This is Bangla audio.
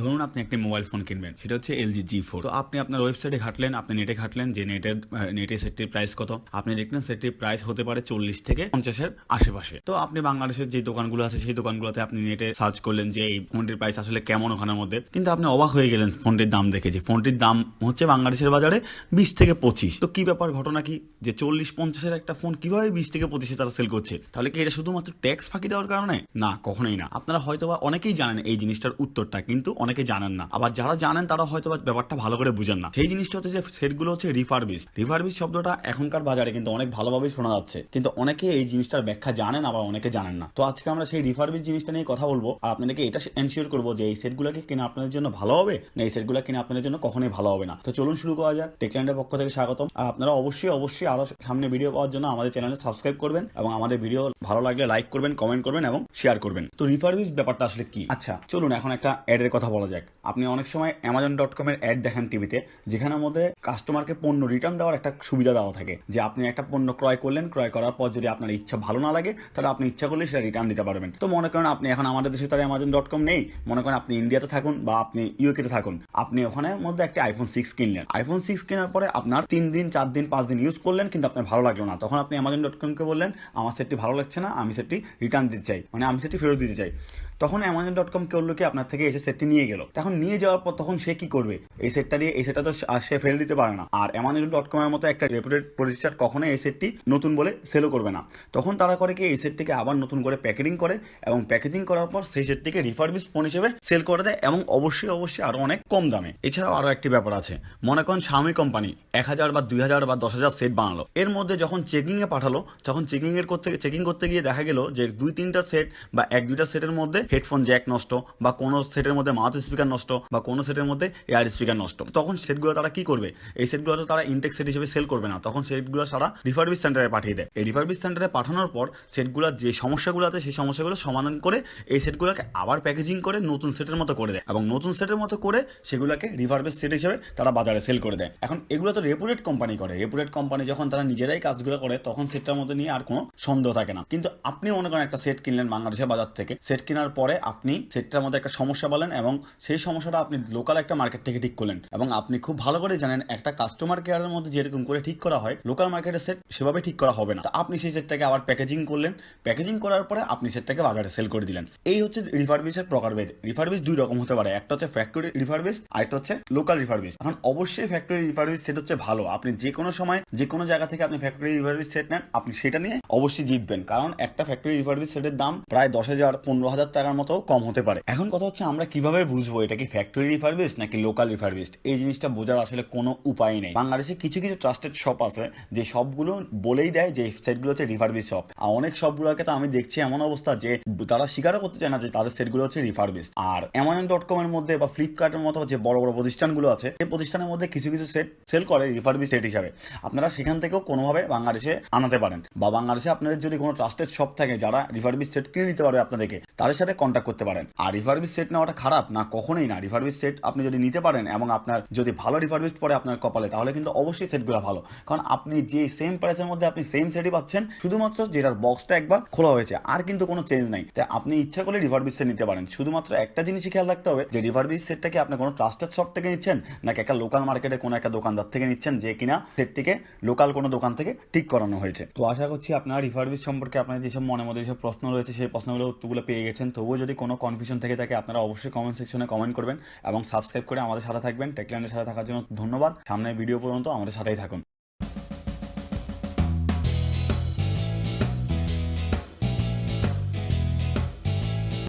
ধরুন আপনি একটি মোবাইল ফোন কিনবেন, সেটা হচ্ছে এলজি জি ফোর তো আপনি আপনার ওয়েবসাইটে ঘাটলেন, আপনি নেটে ঘাটলেন যে নেটের নেটে সেটটির প্রাইস কত। আপনি দেখলেন সেটটির প্রাইস হতে পারে চল্লিশ থেকে পঞ্চাশের আশেপাশে। তো আপনি বাংলাদেশের যে দোকানগুলো আছে, সেই দোকানগুলোতে আপনি নেটে সার্চ করলেন যে এই ফোনটির প্রাইস আসলে কেমন ওখানের মধ্যে। কিন্তু আপনি অবাক হয়ে গেলেন ফোনটির দাম দেখে যে ফোনটির দাম হচ্ছে বাংলাদেশের বাজারে বিশ থেকে পঁচিশ। তো কি ব্যাপার ঘটনা কি? যে চল্লিশ পঞ্চাশের একটা ফোন কীভাবে বিশ থেকে পঁচিশে তারা সেল করছে? তাহলে কি এটা শুধুমাত্র ট্যাক্স ফাঁকি দেওয়ার কারণে? না, কখনোই না। আপনারা হয়তোবা অনেকেই জানেন এই জিনিসটার উত্তরটা, কিন্তু অনেকে জানেন না। আবার যারা জানেন, তারা হয়তোবা ব্যাপারটা ভালো করে বুঝেন না। সেই জিনিসটা হচ্ছে যে, সেটগুলো হচ্ছে রিফারবিস রিফারবিস শব্দটা এখনকার বাজারে কিন্তু অনেক ভালোভাবে শোনা যাচ্ছে। কিন্তু অনেকে এই জিনিসটার ব্যাখ্যা জানেন, আবার অনেকে জানেন না। তো আজকে আমরা সেই রিফারবিস জিনিসটা নিয়ে কথা বলব। আর আপনাদেরকে এটা এনশিওর করব যে, এই সেটগুলোকে কিনা আপনাদের জন্য ভালো হবে, না এই সেটগুলো কিনা আপনাদের জন্য কখনোই ভালো হবে না। তো চলুন শুরু করা যাক। টেকল্যান্ডের পক্ষ থেকে স্বাগতম। আর আপনারা অবশ্যই অবশ্যই আরও সামনে ভিডিও পাওয়ার জন্য আমাদের চ্যানেলে সাবস্ক্রাইব করবেন এবং আমাদের ভিডিও ভালো লাগলে লাইক করবেন কমেন্ট করবেন এবং শেয়ার করবেন। তো রিফারবিস ব্যাপারটা আসলে কি? আচ্ছা চলুন এখন একটা অ্যাডের কথা বলা যাক। আপনি অনেক সময় অ্যামাজন ডট কমের অ্যাড দেখেন টিভিতে যেখানের মধ্যে কাস্টমারকে পণ্য রিটার্ন দেওয়ার একটা সুবিধা দেওয়া থাকে। যে আপনি একটা পণ্য ক্রয় করলেন, ক্রয় করার পর যদি আপনার ইচ্ছা ভালো না লাগে, তাহলে আপনি ইচ্ছা করলে সেটা রিটার্ন দিতে পারবেন। তো মনে করেন আপনি এখন আমাদের দেশে তার অ্যামাজন ডট কম নেই, মনে করেন আপনি ইন্ডিয়াতে থাকুন বা আপনি ইউকেতে থাকুন। আপনি ওখানে মধ্যে একটা আইফোন সিক্স কিনলেন। আইফোন সিক্স কেনার পরে আপনার তিন দিন, চার দিন, পাঁচ দিন ইউজ করলেন, কিন্তু আপনার ভালো লাগল না। তখন আপনি অ্যামাজন ডট কমকে বললেন, আমার সেটটি ভালো লাগছে না, আমি সেটটি রিটার্ন দিতে চাই। মানে আমি সেটটি ফেরত দিতে চাই। তখন অ্যামাজন ডট কম করল কি, আপনার থেকে এসে সেটটি নিয়ে গেল। তখন নিয়ে যাওয়ার পর তখন সে কি করবে? এই সেটটা দিয়ে এই সেটটা তো সে ফেল দিতে পারে না। আর অ্যামাজন ডট কমের মতো একটা রেপুটেড প্রতিষ্ঠান কখনোই এই সেটটি নতুন বলে সেলও করবে না। তখন তারা করে কি, এই সেটটিকে আবার নতুন করে প্যাকেজিং করে এবং প্যাকেজিং করার পর সেই সেটটিকে রিফারবিস ফোন হিসেবে সেল করে দেয় এবং অবশ্যই অবশ্যই আরও অনেক কম দামে। এছাড়াও আরও একটি ব্যাপার আছে। মনে করেন স্বামী কোম্পানি এক হাজার বা দুই হাজার বা দশ হাজার সেট বানালো। এর মধ্যে যখন চেকিংয়ে পাঠালো, তখন চেকিংয়ের করতে চেকিং করতে গিয়ে দেখা গেল যে দুই তিনটা সেট বা এক দুইটা সেটের মধ্যে হেডফোন জ্যাক নষ্ট বা কোনো সেটের মধ্যে মাউথ স্পিকার নষ্ট বা কোনো সেটের মধ্যে এয়ার স্পিকার নষ্ট। তখন সেটগুলো তারা কি করবে? এই সেটগুলো তো তারা ইনটেক সেট হিসেবে সেল করবে না। তখন সেটগুলো সারা রিফারবিস সেন্টারে পাঠিয়ে দেয়। এই রিফারবিস সেন্টারে পাঠানোর পর সেটগুলোর যে সমস্যাগুলো আছে, সেই সমস্যাগুলো সমাধান করে এই সেটগুলোকে আবার প্যাকেজিং করে নতুন সেটের মতো করে দেয়। এবং নতুন সেটের মতো করে সেগুলোকে রিফারবিস সেট হিসেবে তারা বাজারে সেল করে দেয়। এখন এগুলো তো রেপুটেড কোম্পানি করে। রেপুটেড কোম্পানি যখন তারা নিজেরাই কাজগুলো করে, তখন সেটটার মধ্যে নিয়ে আর কোনো সন্দেহ থাকে না। কিন্তু আপনি মনে করেন একটা সেট কিনলেন বাংলাদেশের বাজার থেকে। সেট কেনার পরে আপনি সেটটার মধ্যে একটা সমস্যা বলেন এবং সেই সমস্যাটা আপনি লোকাল একটা মার্কেট থেকে ঠিক করলেন। এবং আপনি খুব ভালো করে জানেন একটা কাস্টমার কেয়ারের মধ্যে যেরকম করে ঠিক করা হয় লোকাল মার্কেটের সেট সেভাবে ঠিক করা হবে না। তো আপনি সেই সেটটাকে আবার প্যাকেজিং করলেন। প্যাকেজিং করার পরে আপনি সেটটাকে বাজারে সেল করে দিলেন। এই হচ্ছে রিফারবিসের প্রকারভেদ। রিফারবিস দুই রকম হতে পারে। একটা হচ্ছে ফ্যাক্টরি রিফারবিস আর একটা হচ্ছে লোকাল রিফারবিস এখন অবশ্যই ফ্যাক্টরি রিফারবিস সেট হচ্ছে ভালো। আপনি যে কোনো সময়, যে কোনো জায়গা থেকে আপনি ফ্যাক্টরি রিফারবিস সেট নেন, আপনি সেটা নিয়ে অবশ্যই জিতবেন। কারণ একটা ফ্যাক্টরি রিফারবিস সেটের দাম প্রায় দশ হাজার, পনেরো হাজার টাকার মতো কম হতে পারে। এখন কথা হচ্ছে আমরা কীভাবে বুঝব এটা কি ফ্যাক্টরি রিফারবিস নাকি লোকাল রিফারবিস এই জিনিসটা বোঝার আসলে কোনো উপায় নেই। বাংলাদেশে কিছু কিছু ট্রাস্টেড শপ আছে, যে সবগুলো বলেই দেয় যে সেটগুলো হচ্ছে রিফারবিস শপ আর অনেক সবগুলোকে তো আমি দেখছি এমন অবস্থা যে তারা স্বীকারও করতে চায় না যে তাদের সেটগুলো হচ্ছে রিফারবিস আর অ্যামাজন ডট কম এর মধ্যে বা ফ্লিপকার্টের মতো যে বড় বড় প্রতিষ্ঠানগুলো আছে সেই প্রতিষ্ঠানের মধ্যে কিছু কিছু সেট সেল করে রিফারবিস সেট হিসাবে। আপনারা সেখান থেকেও কোনোভাবে বাংলাদেশে আনাতে পারেন। বা বাংলাদেশে আপনাদের যদি কোনো ট্রাস্টেড শপ থাকে যারা রিফারবিস সেট কিনে দিতে পারবে আপনাদেরকে, তাদের সাথে কন্ট্যাক্ট করতে পারেন। আর রিফারবিস সেট নেওয়াটা খারাপ, না কখনোই না। রিফারবিস সেট আপনি যদি নিতে পারেন এবং আপনার যদি ভালো রিফারবিস পড়ে আপনার কপালে, তাহলে কিন্তু অবশ্যই সেটগুলো ভালো। কারণ আপনি যে সেম প্রাইসের মধ্যে আপনি সেম সেটই পাচ্ছেন, শুধুমাত্র যেটার বক্সটা একবার খোলা হয়েছে, আর কিন্তু কোনো চেঞ্জ নাই। তাই আপনি ইচ্ছা করলে রিফারবিস সেট নিতে পারেন। শুধুমাত্র একটা জিনিসই খেয়াল রাখতে হবে, যে রিফারবিস সেটটাকে আপনি কোনো ট্রাস্টেড শপ থেকে নিচ্ছেন, নাকি একটা লোকাল মার্কেটে কোনো একটা দোকানদার থেকে নিচ্ছেন, যে কিনা সেটটিকে লোকাল কোনো দোকান থেকে ঠিক করানো হয়েছে। তো আশা করছি আপনার রিফারবিস সম্পর্কে আপনার যেসব মনে মধ্যে যেসব প্রশ্ন রয়েছে, সেই প্রশ্নগুলো উত্তরগুলো পেয়ে গেছেন। তবুও যদি কোনো কনফিউশন থেকে থাকে, আপনারা অবশ্যই কমেন্ট সেকশনে কমেন্ট করবেন এবং সাবস্ক্রাইব করে আমাদের সাথে থাকবেন। টেকল্যান্ডের সাথে থাকার জন্য ধন্যবাদ। সামনের ভিডিও পর্যন্ত আমাদের সাথেই থাকুন।